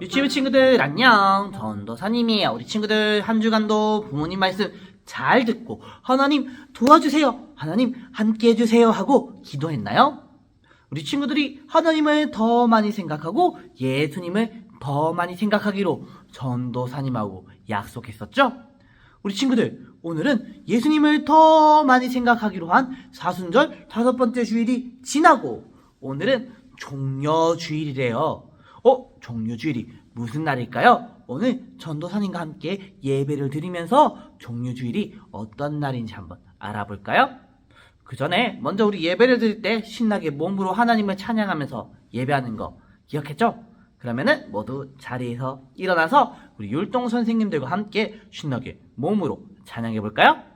유치부 친구들 안녕 전도사님이에요 우리 친구들 한 주간도 부모님 말씀 잘 듣고 하나님 도와주세요 하나님 함께 해주세요 하고 기도했나요? 우리 친구들이 하나님을 더 많이 생각하고 예수님을 더 많이 생각하기로 전도사님하고 약속했었죠? 우리 친구들 오늘은 예수님을 더 많이 생각하기로 한 사순절 다섯 번째 주일이 지나고 오늘은 종려 주일이래요. 어? 종려주일이 무슨 날일까요? 오늘 전도사님과 함께 예배를 드리면서 종려주일이 어떤 날인지 한번 알아볼까요? 그 전에 먼저 우리 예배를 드릴 때 신나게 몸으로 하나님을 찬양하면서 예배하는 거 기억했죠? 그러면은 모두 자리에서 일어나서 우리 율동 선생님들과 함께 신나게 몸으로 찬양해 볼까요?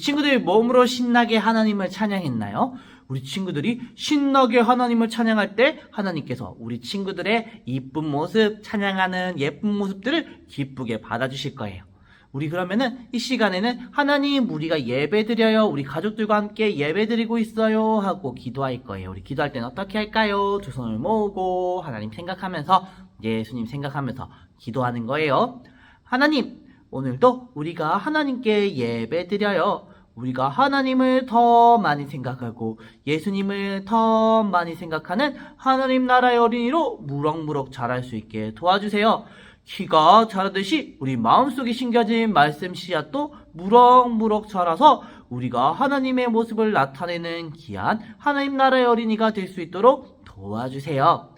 친구들 몸으로 신나게 하나님을 찬양했나요? 우리 친구들이 신나게 하나님을 찬양할 때 하나님께서 우리 친구들의 이쁜 모습, 찬양하는 예쁜 모습들을 기쁘게 받아주실 거예요. 우리 그러면은 이 시간에는 하나님 우리가 예배 드려요. 우리 가족들과 함께 예배 드리고 있어요. 하고 기도할 거예요. 우리 기도할 때는 어떻게 할까요? 두 손을 모으고 하나님 생각하면서 예수님 생각하면서 기도하는 거예요. 하나님, 오늘도 우리가 하나님께 예배 드려요. 우리가 하나님을 더 많이 생각하고 예수님을 더 많이 생각하는 하나님 나라의 어린이로 무럭무럭 자랄 수 있게 도와주세요. 키가 자라듯이 우리 마음속에 심겨진 말씀 씨앗도 무럭무럭 자라서 우리가 하나님의 모습을 나타내는 귀한 하나님 나라의 어린이가 될 수 있도록 도와주세요.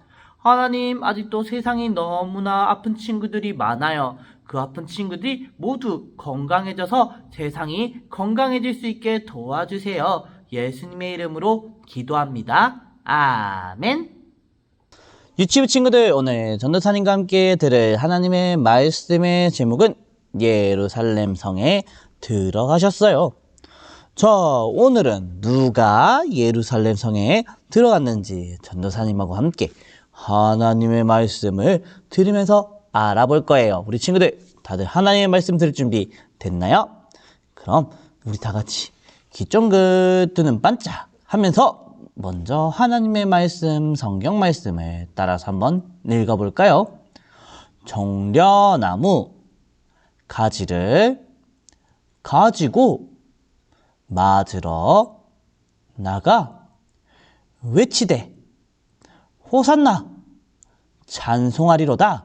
하나님, 아직도 세상이 너무나 아픈 친구들이 많아요. 그 아픈 친구들이 모두 건강해져서 세상이 건강해질 수 있게 도와주세요. 예수님의 이름으로 기도합니다. 아멘. 유치부 친구들, 오늘 전도사님과 함께 들을 하나님의 말씀의 제목은 예루살렘 성에 들어가셨어요. 자, 오늘은 누가 예루살렘 성에 들어갔는지 전도사님하고 함께 하나님의 말씀을 들으면서 알아볼 거예요. 우리 친구들, 다들 하나님의 말씀 들을 준비 됐나요? 그럼 우리 다 같이 귀 쫑긋 뜨는 반짝 하면서 먼저 하나님의 말씀, 성경 말씀을 따라서 한번 읽어볼까요? 정려나무 가지를 가지고 맞으러 나가 외치되 호산나. 찬송하리로다.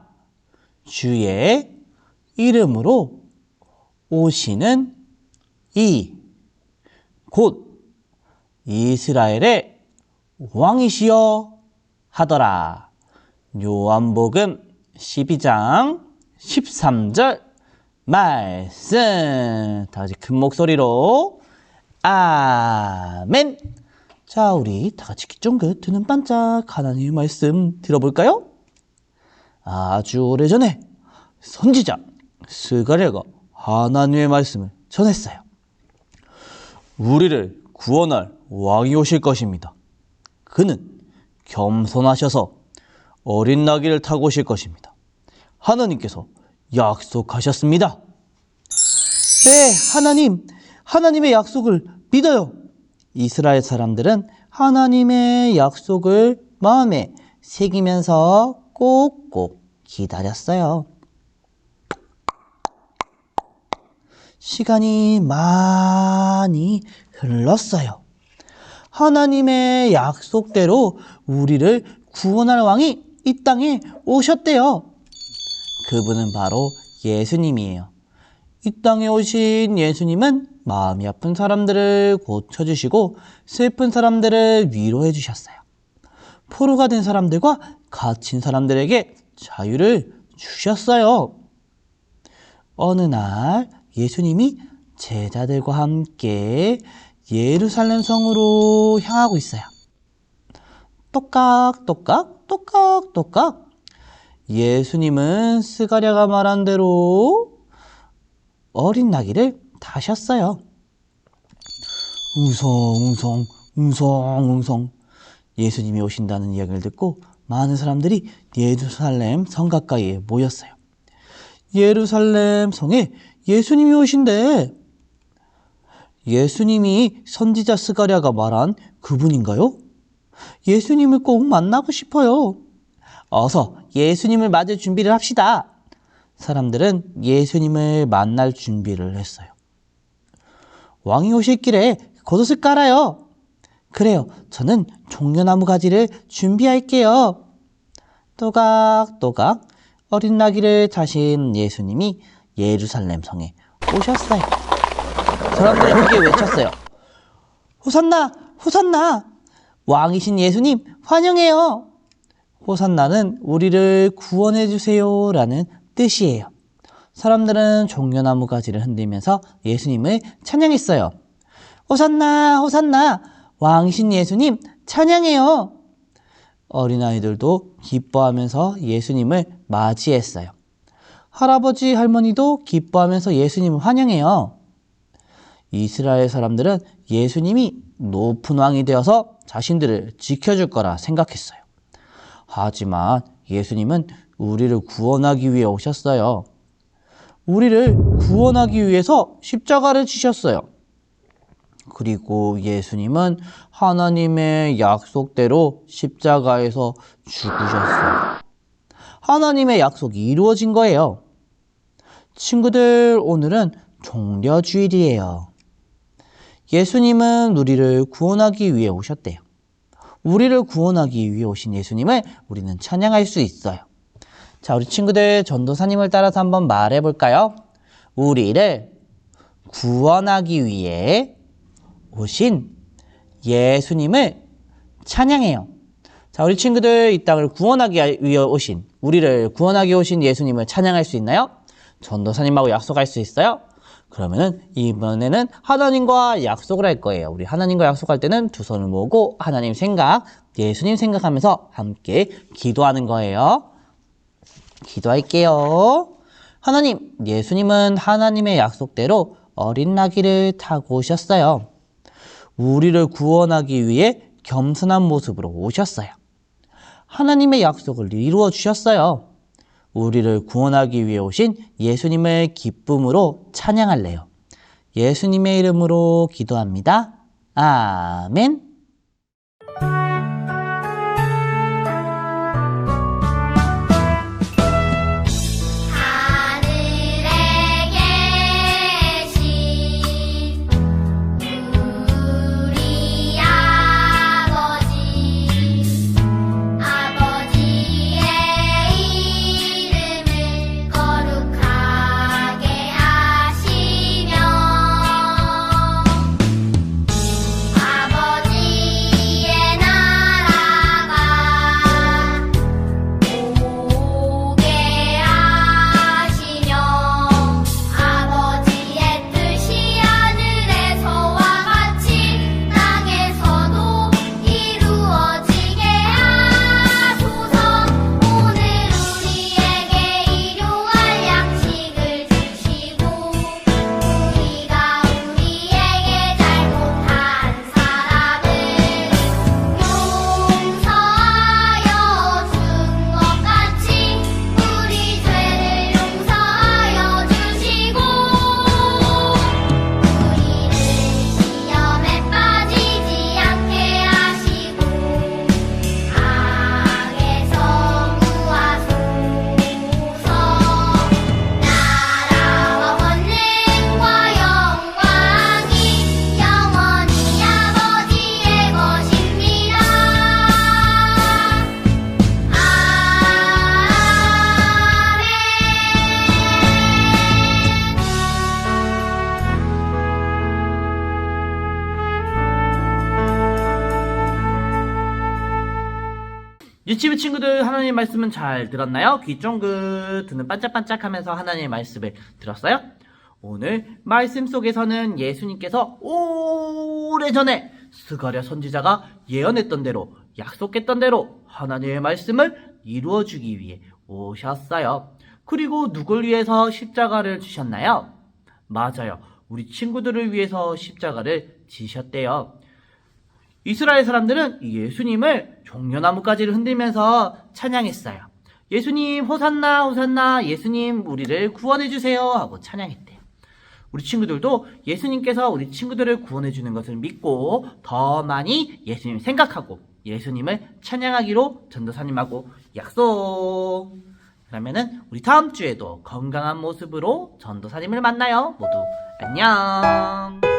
주의 이름으로 오시는 이 곧 이스라엘의 왕이시여 하더라. 요한복음 12장 13절 말씀. 다 같이 큰 목소리로 아멘 자 우리 다 같이 귀쫑긋 드는 반짝 하나님의 말씀 들어볼까요? 아주 오래전에 선지자 스가랴가 하나님의 말씀을 전했어요. 우리를 구원할 왕이 오실 것입니다. 그는 겸손하셔서 어린 나귀를 타고 오실 것입니다. 하나님께서 약속하셨습니다. 네, 하나님, 하나님의 약속을 믿어요. 이스라엘 사람들은 하나님의 약속을 마음에 새기면서 꼭꼭 기다렸어요. 시간이 많이 흘렀어요. 하나님의 약속대로 우리를 구원할 왕이 이 땅에 오셨대요. 그분은 바로 예수님이에요. 이 땅에 오신 예수님은 마음이 아픈 사람들을 고쳐주시고 슬픈 사람들을 위로해 주셨어요. 포로가 된 사람들과 갇힌 사람들에게 자유를 주셨어요. 어느 날 예수님이 제자들과 함께 예루살렘 성으로 향하고 있어요. 똑깍, 똑깍, 똑깍, 똑깍. 예수님은 스가랴가 말한 대로 어린 나귀를 타셨어요. 웅성웅성, 웅성웅성. 예수님이 오신다는 이야기를 듣고 많은 사람들이 예루살렘 성 가까이에 모였어요. 예루살렘 성에 예수님이 오신대. 예수님이 선지자 스가랴가 말한 그분인가요? 예수님을 꼭 만나고 싶어요. 어서 예수님을 맞을 준비를 합시다. 사람들은 예수님을 만날 준비를 했어요. 왕이 오실 길에 겉옷을 깔아요. 그래요. 저는 종려나무 가지를 준비할게요. 또각또각 어린 나귀를 타신 예수님이 예루살렘 성에 오셨어요. 사람들이 함께 외쳤어요. 호산나! 호산나! 왕이신 예수님 환영해요. 호산나는 우리를 구원해 주세요 라는 뜻이에요. 사람들은 종려나무 가지를 흔들면서 예수님을 찬양했어요. 호산나! 호산나! 왕이신 예수님 찬양해요. 어린아이들도 기뻐하면서 예수님을 맞이했어요. 할아버지, 할머니도 기뻐하면서 예수님을 환영해요. 이스라엘 사람들은 예수님이 높은 왕이 되어서 자신들을 지켜줄 거라 생각했어요. 하지만 예수님은 우리를 구원하기 위해 오셨어요. 우리를 구원하기 위해서 십자가를 지셨어요. 그리고 예수님은 하나님의 약속대로 십자가에서 죽으셨어요. 하나님의 약속이 이루어진 거예요. 친구들, 오늘은 종려주일이에요. 예수님은 우리를 구원하기 위해 오셨대요. 우리를 구원하기 위해 오신 예수님을 우리는 찬양할 수 있어요. 자, 우리 친구들 전도사님을 따라서 한번 말해 볼까요? 우리를 구원하기 위해 오신 예수님을 찬양해요. 자, 우리 친구들 이 땅을 구원하기 위해 오신, 우리를 구원하기 오신 예수님을 찬양할 수 있나요? 전도사님하고 약속할 수 있어요? 그러면은 이번에는 하나님과 약속을 할 거예요. 우리 하나님과 약속할 때는 두 손을 모으고 하나님 생각, 예수님 생각하면서 함께 기도하는 거예요. 기도할게요. 하나님, 예수님은 하나님의 약속대로 어린 나귀를 타고 오셨어요. 우리를 구원하기 위해 겸손한 모습으로 오셨어요. 하나님의 약속을 이루어 주셨어요. 우리를 구원하기 위해 오신 예수님을 기쁨으로 찬양할래요. 예수님의 이름으로 기도합니다. 아멘. 유치부 친구들 하나님 말씀은 잘 들었나요? 귀 쫑긋 눈은 반짝반짝하면서 하나님의 말씀을 들었어요? 오늘 말씀 속에서는 예수님께서 오래전에 스가랴 선지자가 예언했던 대로 약속했던 대로 하나님의 말씀을 이루어 주기 위해 오셨어요. 그리고 누굴 위해서 십자가를 주셨나요? 맞아요. 우리 친구들을 위해서 십자가를 지셨대요. 이스라엘 사람들은 이 예수님을 종려나무가지를 흔들면서 찬양했어요. 예수님 호산나 호산나 예수님 우리를 구원해 주세요 하고 찬양했대요. 우리 친구들도 예수님께서 우리 친구들을 구원해 주는 것을 믿고 더 많이 예수님 생각하고 예수님을 찬양하기로 전도사님하고 약속. 그러면은 우리 다음 주에도 건강한 모습으로 전도사님을 만나요. 모두 안녕.